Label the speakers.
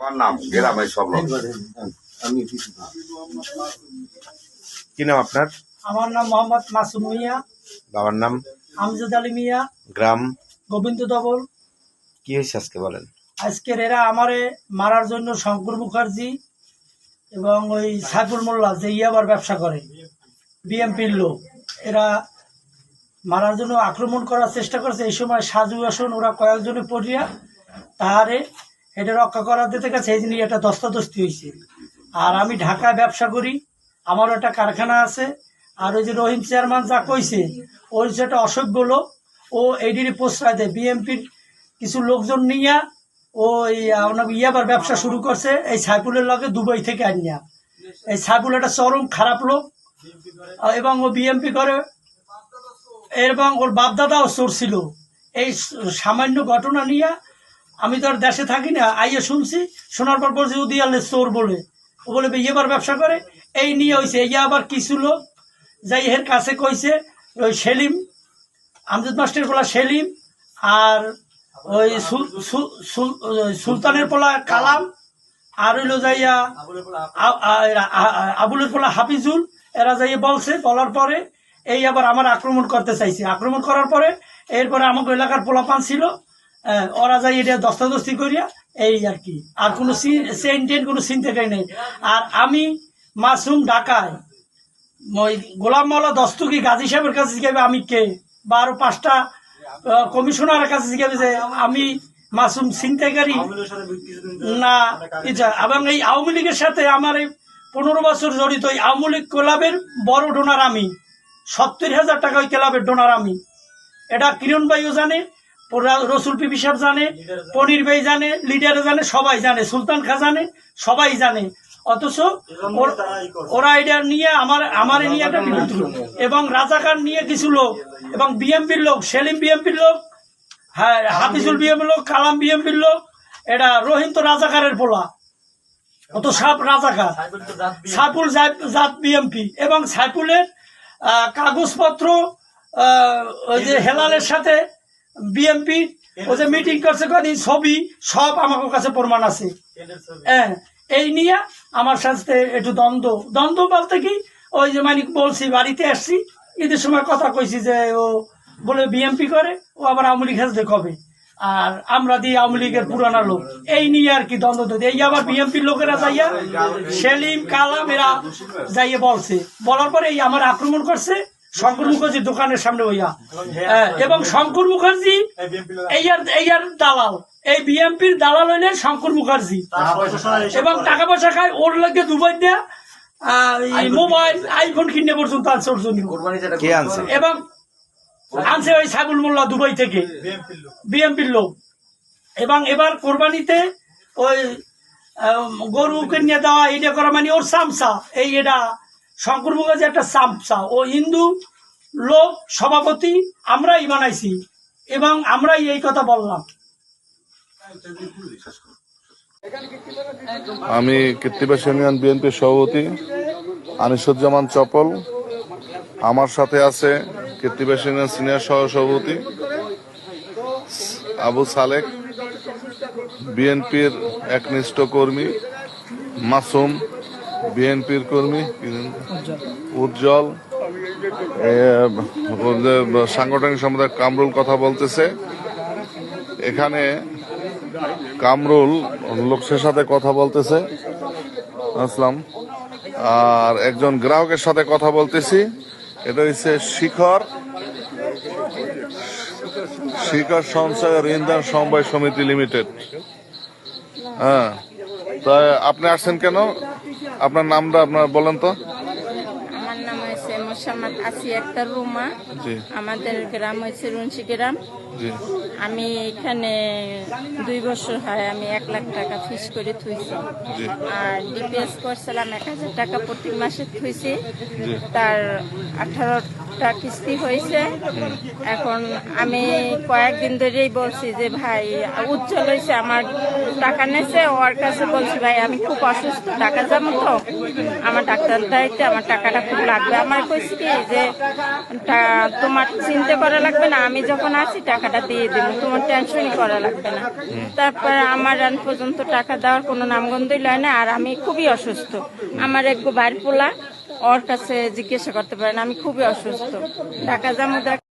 Speaker 1: আমার নাম? গ্রামে সব লোক।
Speaker 2: কি নাম আপনার?
Speaker 3: আমার নাম মোহাম্মদ মাসুম মিয়া।
Speaker 2: বাবার নাম?
Speaker 3: আমজাদ আলী মিয়া।
Speaker 2: গ্রাম?
Speaker 3: গোবিন্দ দবল
Speaker 2: কি হয়েছে আজকে বলেন?
Speaker 3: আজকের এরা আমারে মারার জন্য শঙ্কর মুখার্জি এবং ওই সাইফুল মোল্লা যে ইয়াবার ব্যবসা করে বিএমপির লোক এরা মারার জন্য আক্রমণ করার চেষ্টা করেছে। এই সময় সাজু আসন ওরা কয়েকজনে পড়িয়া তাহারে এটা রক্ষা করার দিতে গেছে, এই জন্য এটা দস্তাদস্তি হয়েছে। আর আমি ঢাকায় ব্যবসা করি আমারও একটা কারখানা আছে, আর ওই যে রহিম চেয়ারম্যান যা কইছে ওই একটা অসভ্য লোক, ও এইটির প্রশ্রয় দেয় বিএমপির কিছু লোকজন নিয়ে আপনার ইয়াবার ব্যবসা শুরু করছে, এই সাইফুলের লগে দুবাই থেকে আনিয়া এই সাইফুল একটা চরম খারাপ লোক, এবং ও বিএমপি করে এবং ওর বাপদাদাও চোর ছিল। এই সামান্য ঘটনা নিয়ে আমি তো আর দেশে থাকি না আইয়ে শুনছি শোনার পর বলছি উদিয়ালে চোর বলে। ও বলে ইয়েবার ব্যবসা করে। এই নিয়ে হয়েছে এই আবার কিছু লোক যাই এর কাছে কইছে ওই সেলিম আমজাদ মাস্টার বলা সেলিম আর ওই সুল- সুল- সুল- ওই সুলতানের পোলা কালাম আর হইল যাইয়া আবুলের পোলা হাফিজুল এরা যাইয়া বলছে বলার পরে এই আবার আমার আক্রমণ করতে চাইছে। আক্রমণ করার পরে এরপরে আমাকে এলাকার পোলাপান ছিল ওরা যাই এটা দস্তাদস্তি করিয়া এই আর কি। আর কোনো টেন কোনো চিন্তাটাই নেই। আর আমি মাসুম ঢাকায় ওই গোলাম মাওলা দস্তগি গাজী সাহেবের কাছে জিজ্ঞাসা আমি কে? বা আরও পাঁচটা কমিশনারের কাছে জিজ্ঞাসা যে আমি মাসুম ছিনতাইকারী না এবং এই আওয়ামী লীগের সাথে আমার এই পনেরো বছর জড়িত এই আওয়ামী লীগ ক্লাবের বড় ডোনার আমি। সত্তর হাজার টাকা ওই ক্লাবের ডোনার আমি। এটা কিরণ ভাইও জানে রসুল পিপি সাহেব জানে পনির ভাই জানে লিডার জানে সবাই জানে সুলতান খা জানে সবাই জানে। অথচ ওরা এটা নিয়ে আমার আমার নিয়ে একটা লোক। এবং রাজাকার নিয়ে কিছু লোক এবং বিএমপির লোক সেলিম বিএমপির লোক হ্যাঁ হাফিজুল বিএমপির লোক কালাম বিএমপির লোক এটা রহিম তো রাজাকারের পোলা। অত সাপ রাজাকার। সাইফুল জাত- জাত বিএমপি এবং সাইফুলের কাগজপত্র ওই যে হেলালের সাথে বিএমপি ও যে মিটিং করছে কদিন ছবি সব আমার কাছে প্রমাণ আছে। হ্যাঁ এই নিয়ে আমার সাথে একটু দ্বন্দ্ব। দ্বন্দ্ব বলতে কি ওই যে মানে বলছি বাড়িতে আসছি ঈদের সময় কথা কইছি যে ও বলে বিএমপি করে ও আবার আওয়ামী লীগ হাসতে কবে? আর আমরা দিই আওয়ামী লীগের পুরানা লোক। এই নিয়ে আর কি দ্বন্দ্ব এই আবার বিএমপির লোকেরা যাইয়া সেলিম কালাম এরা যাইয়ে বলছে। বলার পরে এই আমার আক্রমণ করছে শঙ্কর মুখার্জির দোকানের সামনে হইয়া। হ্যাঁ, এবং শঙ্কর মুখার্জি এইয়ার আর দালাল। এই বিএমপির দালাল হইলেন শঙ্কর মুখার্জি। এবং টাকা পয়সা খায় ওর লাগে দুবাই দেয়া মোবাইল আইফোন কিনে পর্যন্ত আনছে ওর জন্য। এবং আনছে ওই সাইবুল মোল্লা দুবাই থেকে। বিএমপির লোক। এবং এবার কোরবানিতে ওই গরুকে নিয়ে দেওয়া এটা করা মানে ওর সামসা। এই এটা শঙ্কর মুখার্জি একটা সামসা ও হিন্দু লোক, সভাপতি, আমরাই বানাইছি এবং আমরাই এই কথা বললাম।
Speaker 4: আমি কৃত্তিবাস ইউনিয়ন বিএনপির সভাপতি, আনিসুজ্জামান চপল। আমার সাথে আছে কৃত্তিবাস ইউনিয়ন সিনিয়র সহ সভাপতি, আবু সালেক, বিএনপির একনিষ্ঠ কর্মী, মাসুম বিএনপির কর্মী উজ্জ্বল। সাংগঠনিক সম্পাদক কামরুল কথা বলতেছে। এখানে কামরুল লোকসের সাথে কথা বলতেছে। আসলাম। আর একজন গ্রাহকের সাথে কথা বলতেছি। এটা হচ্ছে শিখর। শিখর সঞ্চয় ঋণদান সমবায় সমিতি লিমিটেড। হ্যাঁ। তা আপনি আসছেন কেন? আপনার নামটা আপনার বলেন তো।
Speaker 5: আমার নাম হয়েছে মোসাম্মদ আসি আক্তার রুমা।
Speaker 4: জি।
Speaker 5: আমাদের গ্রাম হয়েছে রুনসি গ্রাম।
Speaker 4: জি।
Speaker 5: আমি এখানে দুই বছর হয় আমি এক লাখ টাকা ফিস করে থুইছি।
Speaker 4: জি।
Speaker 5: আর ডিপিএস করছিলাম এক হাজার টাকা প্রতি মাসে থুইছি।
Speaker 4: তার
Speaker 5: তার একটা কিস্তি হয়েছে। এখন আমি কয়েকদিন ধরেই বলছি যে, ভাই উজ্জ্বল হয়েছে আমার টাকা নেছে ওর কাছে বলছি, ভাই, আমি খুব অসুস্থ, টাকা যাব তো। আমার ডাক্তার দায়িত্বে আমার টাকাটা খুব লাগবে। আমার কইছি কি যে তোমার চিন্তা করা লাগবে না, আমি যখন আসি টাকাটা দিয়ে দিব, তোমার টেনশনই করা লাগবে না। তারপর আমার রান পর্যন্ত টাকা দেওয়ার কোনো নামগন্ধই লয় না, আর আমি খুবই অসুস্থ। আমার এক বাড়ি পোলা ওর কাছে জিজ্ঞাসা করতে পারেন আমি খুবই অসুস্থ। ঢাকা জামুদা